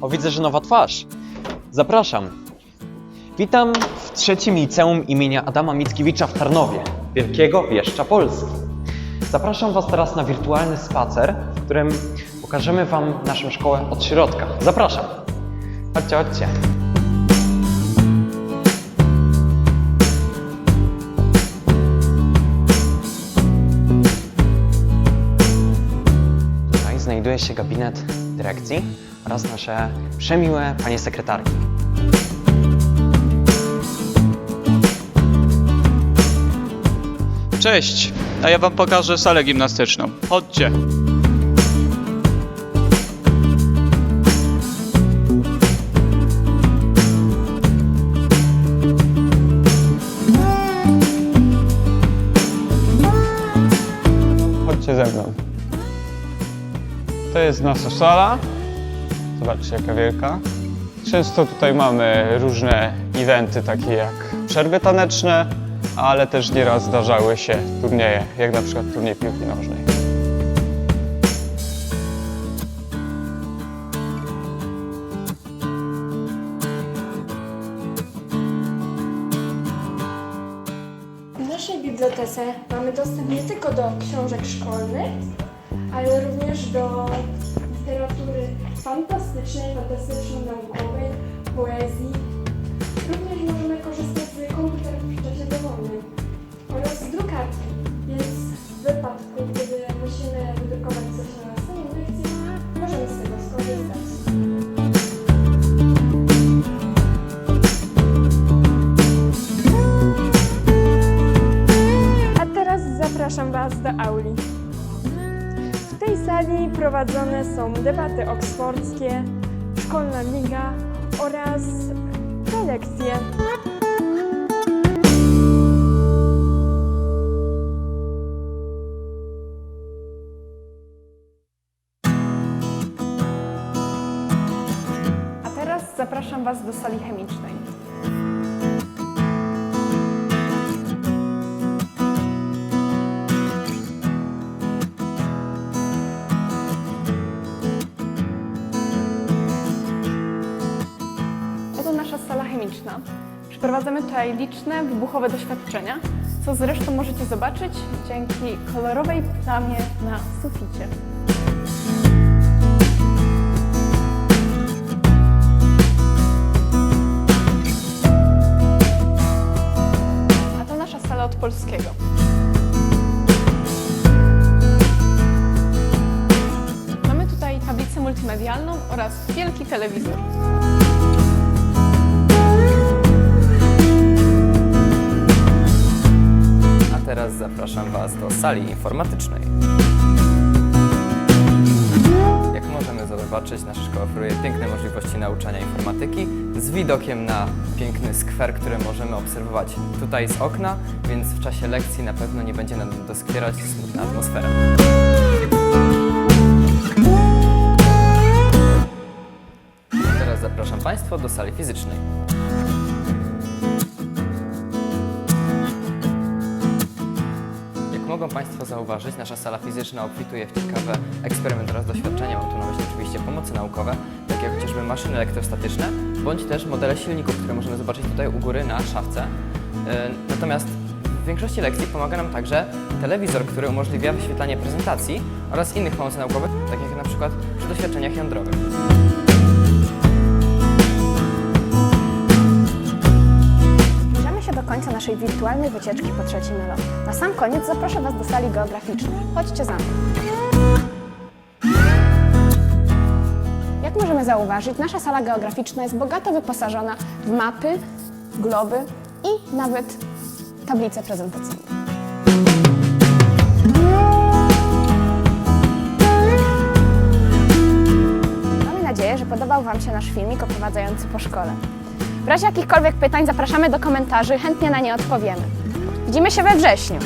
O, widzę, że nowa twarz. Zapraszam. Witam w trzecim liceum imienia Adama Mickiewicza w Tarnowie, wielkiego wieszcza Polski. Zapraszam Was teraz na wirtualny spacer, w którym pokażemy Wam naszą szkołę od środka. Zapraszam. Chodźcie, chodźcie. Tutaj znajduje się gabinet dyrekcji oraz nasze przemiłe panie sekretarki. Cześć, a ja wam pokażę salę gimnastyczną. Chodźcie. Chodźcie ze mną. To jest nasza sala. Zobaczcie, jaka wielka. Często tutaj mamy różne eventy, takie jak przerwy taneczne, ale też nieraz zdarzały się turnieje, jak na przykład turniej piłki nożnej. W naszej bibliotece mamy dostęp nie tylko do książek szkolnych, ale również do fantastycznej, fantastyczno-naukowej, poezji. Również możemy korzystać z komputerów Sali prowadzone są debaty oksfordzkie, szkolna liga oraz prelekcje. A teraz zapraszam Was do sali chemicznej. Chemiczna. Przeprowadzamy tutaj liczne wybuchowe doświadczenia, co zresztą możecie zobaczyć dzięki kolorowej plamie na suficie. A to nasza sala od polskiego. Mamy tutaj tablicę multimedialną oraz wielki telewizor. Sali informatycznej. Jak możemy zobaczyć, nasza szkoła oferuje piękne możliwości nauczania informatyki z widokiem na piękny skwer, który możemy obserwować tutaj z okna, więc w czasie lekcji na pewno nie będzie nam doskwierać smutna atmosfera. Teraz zapraszam Państwa do sali fizycznej. Mogą Państwo zauważyć, nasza sala fizyczna obfituje w ciekawe eksperymenty oraz doświadczenia. Mam tu na myśli oczywiście pomocy naukowe, takie jak chociażby maszyny elektrostatyczne, bądź też modele silników, które możemy zobaczyć tutaj u góry na szafce. Yy, Natomiast w większości lekcji pomaga nam także telewizor, który umożliwia wyświetlanie prezentacji oraz innych pomocy naukowych, takich jak na przykład przy doświadczeniach jądrowych. Naszej wirtualnej wycieczki po trzecim LO. Na sam koniec zaproszę Was do sali geograficznej. Chodźcie za mną. Jak możemy zauważyć, nasza sala geograficzna jest bogato wyposażona w mapy, globy i nawet tablice prezentacyjne. Mamy nadzieję, że podobał Wam się nasz filmik oprowadzający po szkole. W razie jakichkolwiek pytań zapraszamy do komentarzy, chętnie na nie odpowiemy. Widzimy się we wrześniu.